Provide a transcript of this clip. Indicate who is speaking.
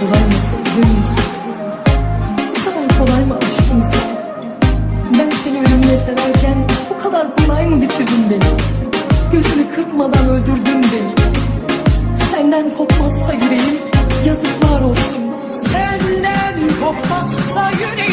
Speaker 1: kolay mı sevdiniz? Bu kadar kolay mı aşkınız? Ben seni ölümle severken bu kadar kolay mı bitirdin beni? Gözünü kırpmadan öldürdün beni. Senden kopmazsa yüreğim yazıklar olsun. Senden kopmazsa yüreğim.